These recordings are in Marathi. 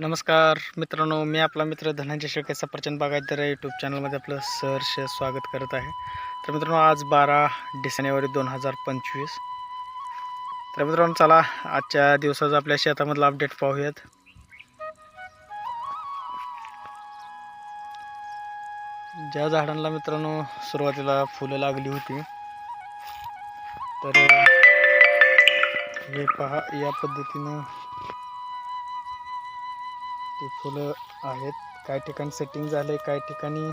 नमस्कार मित्रांनो मी आपला मित्र धनंजय शेळके सफरचंद बागायतर यूट्यूब चॅनलमध्ये आपलं सहर्ष स्वागत करत आहे. तर मित्रांनो आज बारा डिसेंबरी दोन हजार पंचवीस. तर मित्रांनो चला आजच्या दिवसाचा आपल्या शेतामधलं अपडेट पाहूयात. ज्या झाडांना मित्रांनो सुरुवातीला फुलं लागली होती तर हे पहा या पद्धतीनं ते फुलं आहेत. काही ठिकाणी सेटिंग झाले काही ठिकाणी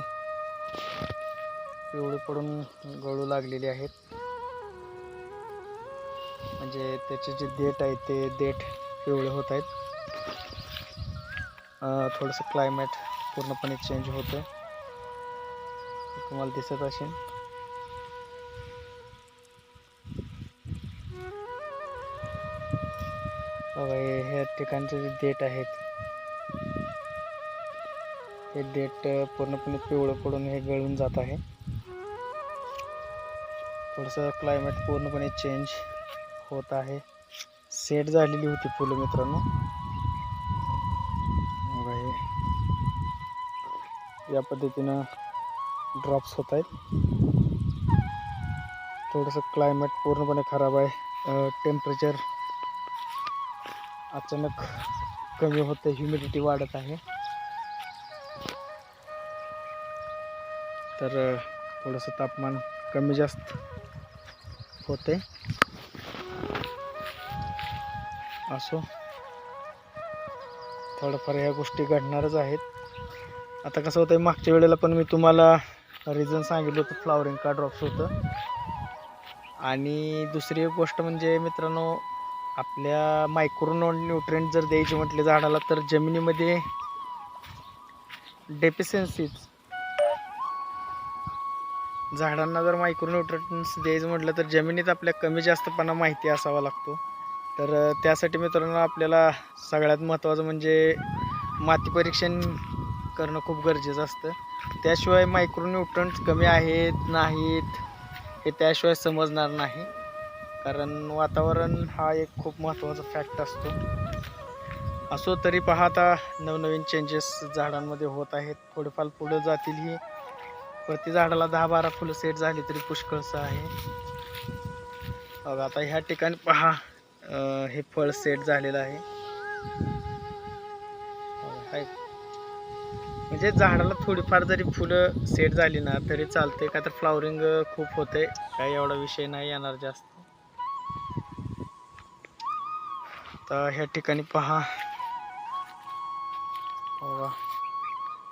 पिवळे पडून गळू लागलेली आहेत. म्हणजे त्याचे जे देठ आहे ते देठ पिवळे होत आहेत. थोडंसं क्लायमेट पूर्णपणे चेंज होतं तुम्हाला दिसत असेल. हे ह्या ठिकाणचे जे देठ आहेत हे डेट पूर्णपणे पिवळं पडून हे गळून जात आहे. थोडंसं क्लायमेट पूर्णपणे चेंज होत आहे. सेट झालेली होती फुलं मित्रांनो. हे. या पद्धतीनं ड्रॉप्स होत आहेत. थोडंसं क्लायमेट पूर्णपणे खराब आहे. टेम्परेचर अचानक कमी होतं ह्युमिडिटी वाढत आहे. तर थोडंसं तापमान कमी जास्त होते. असो. थोडंफार ह्या गोष्टी घडणारच आहेत. आता कसं होतं मागच्या वेळेला पण मी तुम्हाला रिझन सांगितलं होतं फ्लावरिंग का ड्रॉप्स होतं. आणि दुसरी एक गोष्ट म्हणजे मित्रांनो आपल्या मायक्रो न्यूट्रेंट जर द्यायचे म्हटले झाडाला तर जमिनीमध्ये डेफिशियन्सीज झाडांना जर मायक्रोन्युट्रियन्स द्यायचं म्हटलं तर जमिनीत आपल्या कमी जास्तपणा माहिती असावा लागतो. तर त्यासाठी मित्रांनो आपल्याला सगळ्यात महत्त्वाचं म्हणजे माती परीक्षण करणं खूप गरजेचं असतं. त्याशिवाय मायक्रोन्युट्रंट्स कमी आहेत नाहीत हे त्याशिवाय समजणार नाही. कारण वातावरण हा एक खूप महत्त्वाचा फॅक्ट असतो. असो तरी पाहता नवनवीन चेंजेस झाडांमध्ये होत आहेत. थोडेफार पुढं जातील ही प्रति झाडाला दहा बारा फुलं सेट झाली तरी पुष्कळचं आहे. बघा आता ह्या ठिकाणी पहा हे फळ सेट झालेलं आहे. म्हणजे झाडाला थोडीफार जरी फुलं सेट झाली ना तरी चालते का तर फ्लावरिंग खूप होते काही एवढा विषय नाही येणार जास्त. तर ह्या ठिकाणी पहा.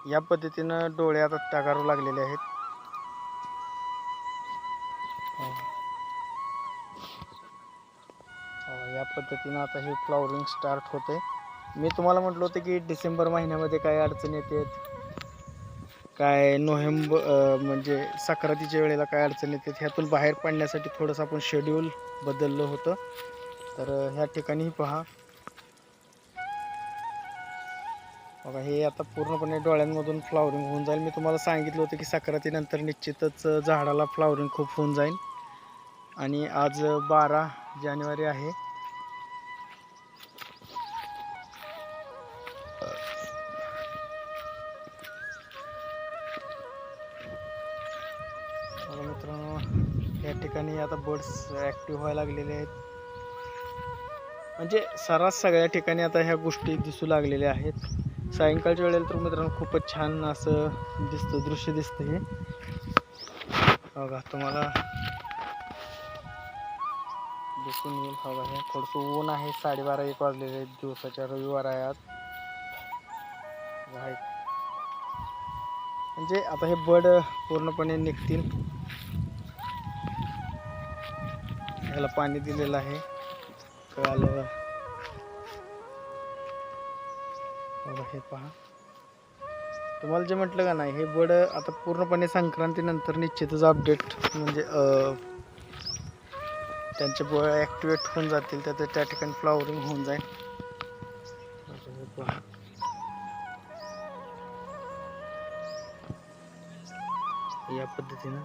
या पद्धतीनं डोळे आता टाकारू लागलेले आहेत. या पद्धतीनं आता हे फ्लॉवरिंग स्टार्ट होते मी तुम्हाला म्हटलं होतं की डिसेंबर महिन्यामध्ये काय अडचणी येतात काय नोव्हेंबर म्हणजे सक्रातीच्या वेळेला काय अडचणी येतात ह्यातून बाहेर पडण्यासाठी थोडंसं आपण शेड्यूल बदललं होतं. तर ह्या ठिकाणी पहा. बघा हे आता पूर्णपणे डोळ्यांमधून फ्लावरिंग होऊन जाईल. मी तुम्हाला सांगितलं होतं की सक्रातीनंतर निश्चितच झाडाला फ्लावरिंग खूप होऊन जाईल. आणि आज बारा जानेवारी आहे. मित्रांनो या ठिकाणी आता बर्ड्स ॲक्टिव्ह व्हायला लागलेले आहेत. म्हणजे सर्रास सगळ्या ठिकाणी आता ह्या गोष्टी दिसू लागलेल्या आहेत. सायंकाळच्या वेळेला तर मित्रांनो खूपच छान असं दिसतं दृश्य दिसतं हे. बघा तुम्हाला दिसून येईल. बघा हे थोडंसं ऊन आहे. साडेबारा एक वाजलेले आहेत. दिवसाच्या रविवार आहे आज. म्हणजे आता हे बड पूर्णपणे निघतील. ह्याला पाणी दिलेलं आहे. कळालं. बघा हे पहा. तुम्हाला जे म्हटलं का नाही हे बड आता पूर्णपणे संक्रांतीनंतर निश्चितच अपडेट म्हणजे त्यांचे बळ ॲक्टिवेट होऊन जातील तर त्या ठिकाणी फ्लावरिंग होऊन जाईल. पहा. या पद्धतीनं.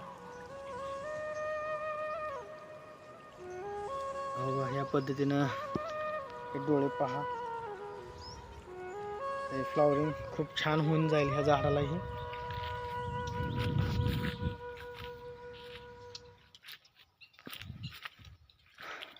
बघा या पद्धतीनं हे डोळे पहा. फ्लॉवरिंग खूप छान होऊन जाईल ह्या झाडालाही.